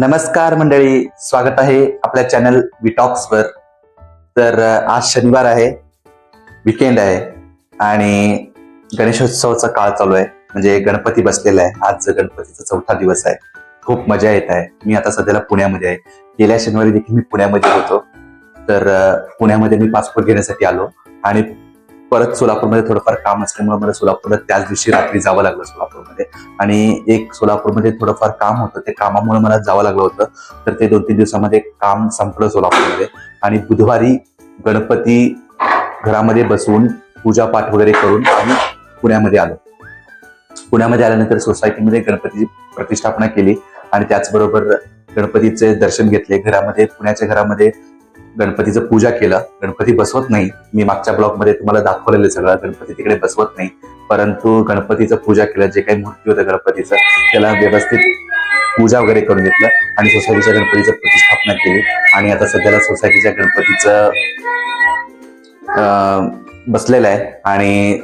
नमस्कार मंडळी स्वागत आहे आपल्या चॅनल विटॉक्सवर तर आज शनिवार आहे विकेंड आहे आणि गणेशोत्सवाचा काळ चालू आहे. म्हणजे गणपती बसलेला आहे. आज गणपतीचा चौथा दिवस आहे. खूप मजा येत आहे. मी आता सध्याला पुण्यामध्ये आहे. गेल्या शनिवारी देखील मी पुण्यामध्ये होतो. तर पुण्यामध्ये मी पासपोर्ट घेण्यासाठी आलो. आणि परत सोलापूरमध्ये थोडंफार काम असल्यामुळे मला सोलापूरला त्याच दिवशी रात्री जावं लागलं सोलापूरमध्ये. आणि एक सोलापूरमध्ये थोडंफार काम होतं. ते कामामुळे मला जावं लागलं होतं. तर ते दोन तीन दिवसामध्ये काम संपलं सोलापूरमध्ये. आणि बुधवारी गणपती घरामध्ये बसून पूजापाठ वगैरे करून आम्ही पुण्यामध्ये आलो. पुण्यामध्ये आल्यानंतर सोसायटीमध्ये गणपतीची प्रतिष्ठापना केली. आणि त्याचबरोबर गणपतीचे दर्शन घेतले. घरामध्ये पुण्याच्या घरामध्ये गणपतीचं पूजा केलं. गणपती बसवत नाही. मी मागच्या ब्लॉगमध्ये तुम्हाला दाखवलेलं सगळं. गणपती तिकडे बसवत नाही. परंतु गणपतीचं पूजा केलं. जे काही मूर्ती होतं गणपतीचं त्याला व्यवस्थित पूजा वगैरे करून घेतलं आणि सोसायटीच्या गणपतीचं प्रतिष्ठापना केली. आणि आता सध्याला सोसायटीच्या गणपतीचं बसलेलं आहे. आणि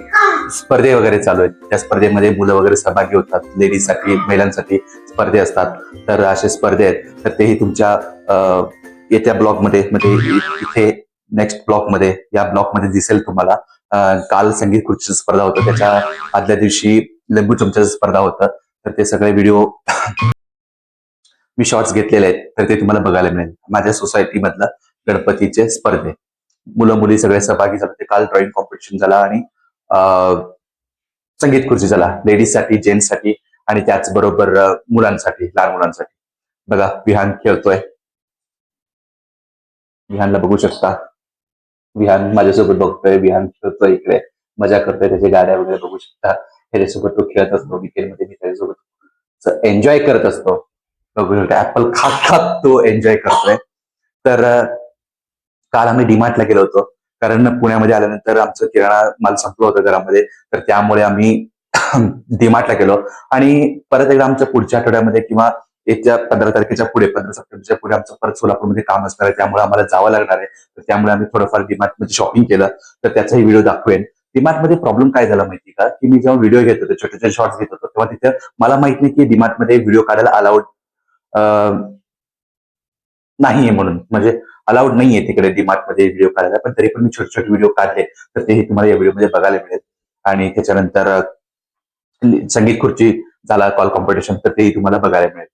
स्पर्धे वगैरे चालू आहेत. त्या स्पर्धेमध्ये मुलं वगैरे सहभागी होतात. लेडीजसाठी महिलांसाठी स्पर्धे असतात. तर असे स्पर्धे आहेत. तर तेही तुमच्या येत्या ब्लॉगमध्ये म्हणजे इथे नेक्स्ट ब्लॉगमध्ये या ब्लॉगमध्ये दिसेल तुम्हाला. काल संगीत खुर्ची स्पर्धा होतं त्याच्या आदल्या दिवशी लिंबू चमच्याची स्पर्धा होतं. तर ते सगळे व्हिडिओ मी शॉर्ट्स घेतलेले आहेत तर ते तुम्हाला बघायला मिळेल. माझ्या सोसायटी मधलं गणपतीचे स्पर्धे. मुलं मुली सगळे सहभागी झाले ते काल ड्रॉइंग कॉम्पिटिशन झाला आणि संगीत खुर्ची झाला. लेडीजसाठी जेंट्ससाठी आणि त्याचबरोबर मुलांसाठी लहान मुलांसाठी. बघा विहान खेळतोय. विहानला बघू शकता. विहान माझ्यासोबत बघतोय विहान खेळतोय इकडे. मजा करतोय त्याच्या गाड्या वगैरे बघू शकता. त्याच्यासोबत तो खेळत असतो मध्ये मी त्याच्यासोबत एन्जॉय करत असतो. बघू शकता ऍपल खात खात तो एन्जॉय करतोय. तर काल आम्ही डीमार्टला गेलो होतो. कारण पुण्यामध्ये आल्यानंतर आमचं किराणा माल संपलं होतं घरामध्ये. तर त्यामुळे आम्ही डीमार्टला गेलो. आणि परत एकदा आमच्या पुढच्या आठवड्यामध्ये किंवा येत्या पंधरा तारखेच्या पुढे पंधरा सप्टेंबरच्या पुढे आमचं परत सोलापूरमध्ये काम असणार आहे त्यामुळे आम्हाला जावं लागणार आहे. तर त्यामुळे आम्ही थोडंफार डीमार्टमध्ये शॉपिंग केलं. तर त्याचाही व्हिडिओ दाखवेन. डीमार्टमध्ये प्रॉब्लेम काय झाला माहिती का? की मी जेव्हा व्हिडिओ घेत होतो छोटे छोटे शॉर्ट्स घेत होतो तेव्हा तिथे मला माहीत नाही की डीमार्टमध्ये व्हिडिओ काढायला अलाउड नाहीये म्हणून. म्हणजे अलाउड नाहीये तिकडे डीमार्टमध्ये व्हिडिओ काढायला पण तरी पण मी छोटे छोटे व्हिडिओ काढले. तर तेही तुम्हाला या व्हिडिओमध्ये बघायला मिळेल. आणि त्याच्यानंतर संगीत खुर्ची झाला कॉल कॉम्पिटिशन तर तेही तुम्हाला बघायला मिळेल.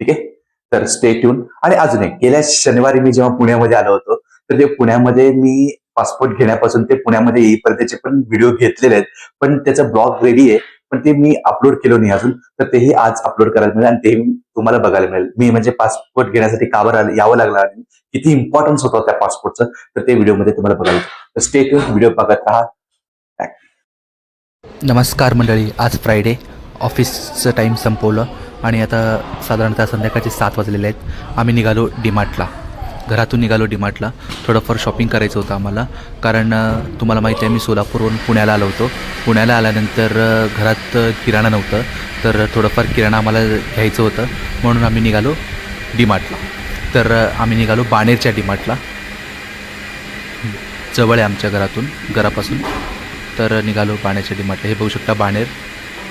ठीक आहे? तर स्टे ट्यून आणि अजून एक गेल्या शनिवारी मी जेव्हा पुण्यामध्ये आलो होतो तर ते पुण्यामध्ये मी पासपोर्ट घेण्यापासून ते पुण्यामध्ये येईपर्यंतचे पण व्हिडिओ घेतलेले आहेत. पण त्याचा ब्लॉग रेडी आहे पण ते मी अपलोड केलं नाही अजून. तर तेही आज अपलोड करायला मिळेल आणि तेही तुम्हाला बघायला मिळेल. मी म्हणजे पासपोर्ट घेण्यासाठी कावर यावं लागलं आणि किती इम्पॉर्टन्स होतं त्या पासपोर्टचं तर ते व्हिडिओमध्ये तुम्हाला बघायला तर स्टे ट्यून व्हिडिओ बघत राहा. नमस्कार मंडळी आज फ्रायडे ऑफिसचं टाईम संपवलं. आणि आता साधारणतः संध्याकाळचे सात वाजलेले आहेत. आम्ही निघालो डीमार्टला. घरातून निघालो डीमार्टला. थोडंफार शॉपिंग करायचं होतं आम्हाला. कारण तुम्हाला माहिती आहे मी सोलापूरवरून पुण्याला आलो होतो. पुण्याला आल्यानंतर घरात किराणा नव्हतं. तर थोडंफार किराणा आम्हाला घ्यायचं होतं. म्हणून आम्ही निघालो डीमार्टला. तर आम्ही निघालो बाणेरच्या डीमार्टला. जवळ आहे आमच्या घरातून घरापासून. तर निघालो बाणेरच्या डीमार्टला. हे बघू शकता बाणेर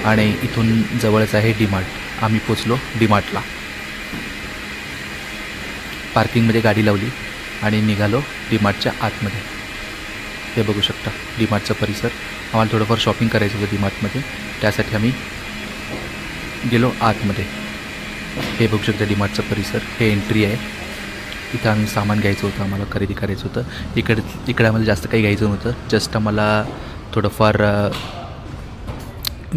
आणि इथून जवळच आहे डीमार्ट. आम्ही पोचलो डीमार्टला. पार्किंगमध्ये गाडी लावली आणि निघालो डीमार्टच्या आतमध्ये. हे बघू शकता डीमार्टचा परिसर. आम्हाला थोडंफार शॉपिंग करायचं होतं डीमार्टमध्ये. त्यासाठी आम्ही गेलो आतमध्ये. हे बघू शकता डीमार्टचा परिसर. हे एंट्री आहे. इथं आम्ही सामान घ्यायचं होतं आम्हाला खरेदी करायचं होतं. इकडे इकडे आम्हाला जास्त काही घ्यायचं नव्हतं. जस्ट आम्हाला थोडंफार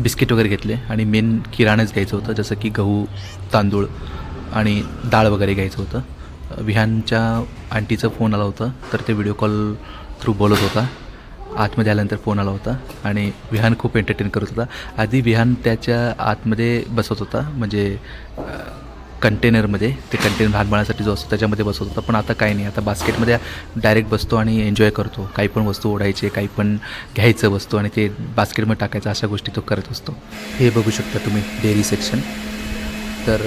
बिस्किट वगैरे घेतले आणि मेन किराणाच घ्यायचं होतं जसं की गहू तांदूळ आणि डाळ वगैरे घ्यायचं होतं. विहानच्या आंटीचा फोन आला होता तर ते व्हिडिओ कॉल थ्रू बोलत होता. आतमध्ये आल्यानंतर फोन आला होता आणि विहान खूप एंटरटेन करत होता. आधी विहान त्याच्या आतमध्ये बसत होता म्हणजे कंटेनरमध्ये ते कंटेनर लहान बाळासाठी जो असतो त्याच्यामध्ये बसत होता पण आता काही नाही. आता बास्केटमध्ये डायरेक्ट बसतो आणि एन्जॉय करतो. काही पण वस्तू ओढायचे काही पण घ्यायचं वस्तू आणि ते बास्केटमध्ये टाकायचं अशा गोष्टी तो करत असतो. हे बघू शकता तुम्ही डेअरी सेक्शन. तर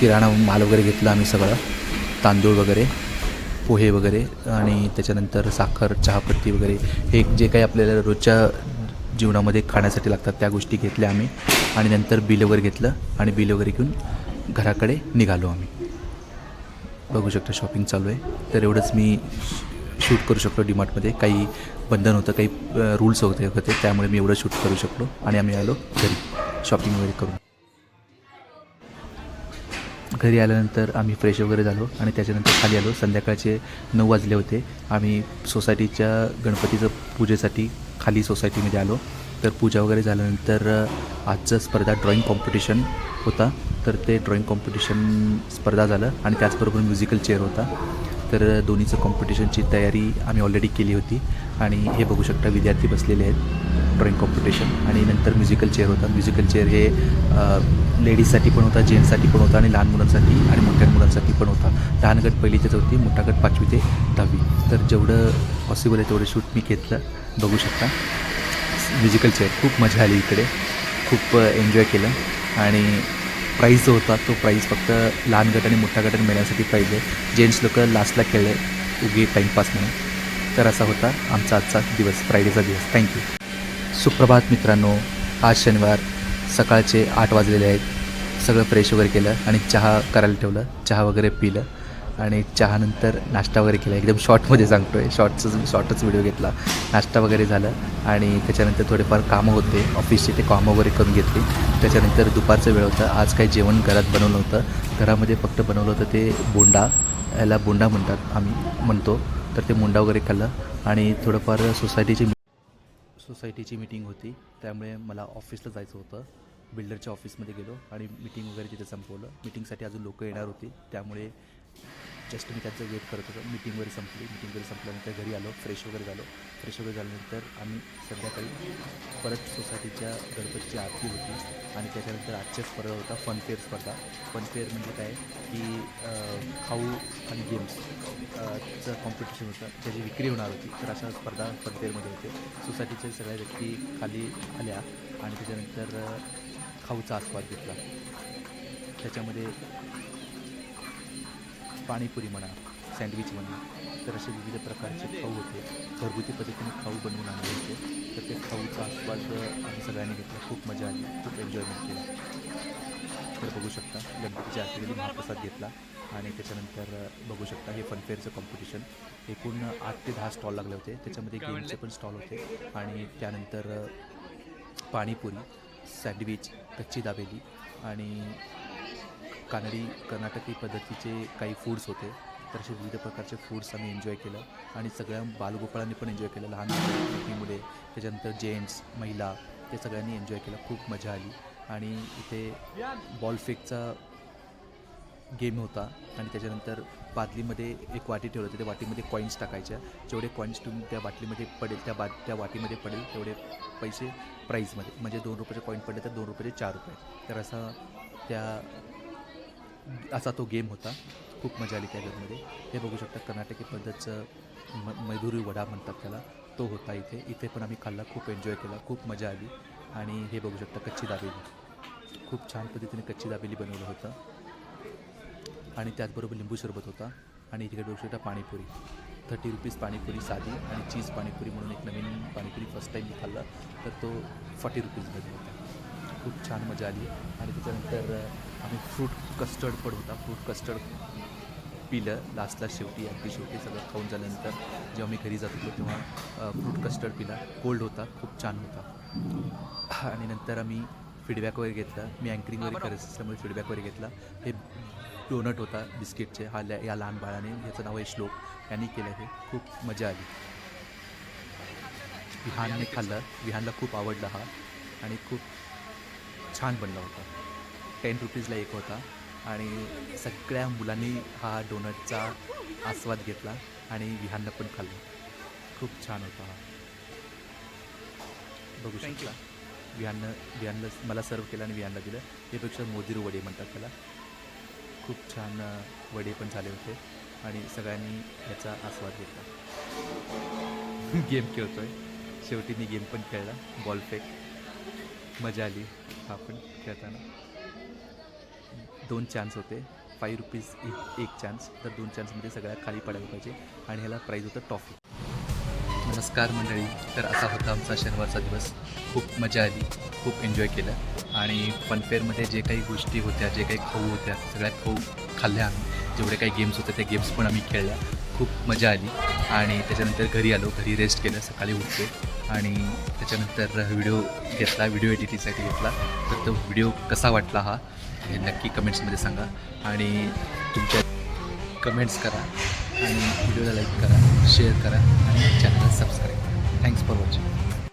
किराणा माल वगैरे घेतला आम्ही सगळं. तांदूळ वगैरे पोहे वगैरे आणि त्याच्यानंतर साखर चहापत्ती वगैरे. हे जे काही आपल्याला रोजच्या जीवनामध्ये खाण्यासाठी लागतात त्या गोष्टी घेतल्या आम्ही. आणि नंतर बिल वगैरे घेतलं आणि बिल वगैरे घेऊन घराकडे निघालो आम्ही. बघू शकता शॉपिंग चालू आहे. तर एवढंच मी शूट करू शकलो डीमार्टमध्ये काही बंधन होतं काही रूल्स होते होते. त्यामुळे मी एवढं शूट करू शकलो आणि आम्ही आलो घरी. शॉपिंग वगैरे करून. घरी आल्यानंतर आम्ही फ्रेश वगैरे झालो आणि त्याच्यानंतर खाली आलो. संध्याकाळचे नऊ वाजले होते. आम्ही सोसायटीच्या गणपतीचं पूजेसाठी खाली सोसायटीमध्ये आलो. तर पूजा वगैरे झाल्यानंतर आजचं स्पर्धा ड्रॉईंग कॉम्पिटिशन होता. तर ते ड्रॉईंग कॉम्पिटिशन स्पर्धा झालं आणि त्याचबरोबर म्युझिकल चेअर होता. तर दोन्हीचं कॉम्पिटिशनची तयारी आम्ही ऑलरेडी केली होती आणि हे बघू शकता विद्यार्थी बसलेले आहेत ड्रॉईंग कॉम्पिटिशन आणि नंतर म्युझिकल चेअर होता. म्युझिकल चेअर हे लेडीजसाठी पण होता जेंट्ससाठी पण होता आणि लहान मुलांसाठी आणि मोठ्या मुलांसाठी पण होता. लहान गट पहिली ते चौथी मोठा गट पाचवी ते दहावी. तर जेवढं पॉसिबल आहे तेवढं शूट मी घेतलं. बघू शकता. म्युझिकल चेअर खूप मजा आली इकडे. खूप एन्जॉय केलं. आणि प्राईज जो होता तो प्राईज फक्त लहान गट आणि मोठा गटाने मिळण्यासाठी प्राईज आहे. जेंट्स लोक लास्टला खेळले. उगी टाईमपास म्हणून तर असा होता आमचा आजचा दिवस फ्रायडेचा दिवस. थँक्यू सुप्रभात मित्रांनो. आज शनिवार सकाळचे आठ वाजलेले आहेत. सगळं फ्रेश वगैरे केलं आणि चहा करायला ठेवलं. चहा वगैरे पिलं. आणि चहानंतर नाश्ता वगैरे केला. एकदम शॉर्टमध्ये सांगतो आहे शॉर्टचं शॉर्टच व्हिडिओ घेतला. नाश्ता वगैरे झालं. आणि त्याच्यानंतर थोडेफार कामं होते. ऑफिसचे ते कामं वगैरे करून घेतली. त्याच्यानंतर दुपारचं वेळ होतं. आज काही जेवण घरात बनवलं होतं. घरामध्ये फक्त बनवलं होतं ते बोंडा. याला बोंडा म्हणतात आम्ही म्हणतो. तर ते मुंडा वगैरे खाल्लं. आणि थोडंफार सोसायटीची सोसायटीची मीटिंग होती. त्यामुळे मला ऑफिसला जायचं होतं. बिल्डरच्या ऑफिसमध्ये गेलो. आणि मीटिंग वगैरे तिथे संपवलं. मीटिंगसाठी अजून लोक येणार होती. त्यामुळे जस्ट मी त्याचं वेट करत होतो. मीटिंग वगैरे संपली. मीटिंग वगैरे संपल्यानंतर घरी आलो. फ्रेश वगैरे झालो. फ्रेश वगैरे झाल्यानंतर आम्ही संध्याकाळी परत सोसायटीच्या गणपतीची आरती होती. आणि त्याच्यानंतर आजच्या स्पर्धा होता फनफेअर स्पर्धा. फनफेअर म्हणजे काय? की खाऊ आणि गेम्स चं कॉम्पिटिशन होतं. त्याची विक्री होणार होती. तर अशा स्पर्धा फनफेअरमध्ये होते. सोसायटीच्या सगळ्या व्यक्ती खाली आल्या आणि त्याच्यानंतर खाऊचा आस्वाद घेतला. त्याच्यामध्ये पाणीपुरी म्हणा सँडविच म्हणा तर असे विविध प्रकारचे खाऊ होते. घरगुती पद्धतीने खाऊ बनवून आणले होते. तर ते खाऊचा आस्वाद आम्ही सगळ्यांनी घेतला. खूप मजा आली. खूप एन्जॉयमेंट केला. तर बघू शकता गणपतीच्या आरतीमध्ये महाप्रसाद घेतला आणि त्याच्यानंतर बघू शकता हे फनफेअरचं कॉम्पिटिशन एकूण आठ ते दहा स्टॉल लागले होते. त्याच्यामध्ये गेमचे पण स्टॉल होते. आणि त्यानंतर पाणीपुरी सँडविच कच्ची दाबेली आणि कानडी कर्नाटकी पद्धतीचे काही फूड्स होते. तर असे विविध प्रकारचे फूड्स आम्ही एन्जॉय केलं आणि सगळ्या बालगोपाळांनी पण एन्जॉय केलं. लहान मोठी मुले त्याच्यानंतर जेंट्स महिला ते सगळ्यांनी एन्जॉय केलं. खूप मजा आली. आणि इथे बॉल फेकचा गेम होता आणि त्याच्यानंतर बादलीमध्ये एक वाटी ठेवलं होतं. त्या वाटीमध्ये कॉईन्स टाकायच्या. जेवढे कॉईन्स तुम्ही त्या बाटलीमध्ये पडेल त्या बा त्या वाटीमध्ये पडेल तेवढे पैसे प्राईजमध्ये म्हणजे दोन रुपयाचे कॉईन पडले तर दोन रुपयाचे चार रुपये. तर असा त्या असा तो गेम होता. खूप मजा आली त्या गेममध्ये हे बघू शकता कर्नाटकी पद्धतचं म मैदुरी वडा म्हणतात त्याला. तो होता इथे. इथे पण आम्ही खाल्ला खूप एन्जॉय केला खूप मजा आली. आणि हे बघू शकता कच्ची दाबेली. खूप छान पद्धतीने कच्ची दाबेली बनवलं होतं. आणि त्याचबरोबर लिंबू सरबत होता. आणि इकडे बघू शकता पाणीपुरी. थर्टी रुपीज पाणीपुरी साधी आणि चीज पाणीपुरी म्हणून एक नवीन पाणीपुरी फर्स्ट टाईम मी खाल्ला. तर तो फॉर्टी रुपीजमध्ये होता. खूप छान मजा आली. आणि त्याच्यानंतर आम्ही फ्रूट कस्टर्ड पण होता. फ्रूट कस्टर्ड पिलं. लास्टला शेवटी अगदी शेवटी सगळं खाऊन झाल्यानंतर जेव्हा मी घरी जात होतो तेव्हा फ्रूट कस्टर्ड पिला. कोल्ड होता. खूप छान होता. आणि नंतर आम्ही फीडबॅक वगैरे घेतला. मी अँकरिंग वगैरे करत असल्यामुळे फीडबॅक वगैरे घेतला. हे डोनट होता बिस्किटचे. हा या लहान बाळाने याचं नाव आहे श्लोक. यांनी केलं हे. खूप मजा आली. विहानने खाल्लं. विहानला खूप आवडला हा. आणि खूप छान बनला होता. टेन रुपीजला एक होता. आणि सगळ्या मुलांनी हा डोनटचा आस्वाद घेतला आणि विहानला पण खाल्लं. खूप छान होता हा. बघू शकता. विहाननं विहानला मला सर्व केलं आणि विहानला दिलं. यापेक्षा मोदिरू वडे म्हणतात त्याला. खूप छान वडे पण झाले होते. आणि सगळ्यांनी याचा आस्वाद घेतला. गेम खेळतोय. शेवटी मी गेम पण खेळला. बॉल फेक. मजा आली. हा पण खेळताना. दोन चान्स होते. फाईव्ह रुपीज एक एक चान्स तर दोन चान्समध्ये सगळ्यात खाली पडायला पाहिजे. आणि ह्याला प्राईज होतं टॉफी नमस्कार मंडळी. तर असा होता आमचा शनिवारचा दिवस. खूप मजा आली. खूप एन्जॉय केलं. आणि फनफेअरमध्ये जे काही गोष्टी होत्या जे काही खाऊ होत्या सगळ्या खाऊ खाल्ल्या आम्ही. जेवढे काही गेम्स होते त्या गेम्स पण आम्ही खेळल्या. खूप मजा आली. आणि त्याच्यानंतर घरी आलो. घरी रेस्ट केलं. सकाळी उठते आणि त्याच्यानंतर व्हिडिओ घेतला व्हिडिओ एडिटिंगसाठी घेतला. तर तो व्हिडिओ कसा वाटला हा हे नक्की कमेंट्समध्ये सांगा. आणि तुमच्या कमेंट्स करा आणि व्हिडिओला लाईक करा शेअर करा आणि चॅनलला सबस्क्राईब करा. Thanks for watching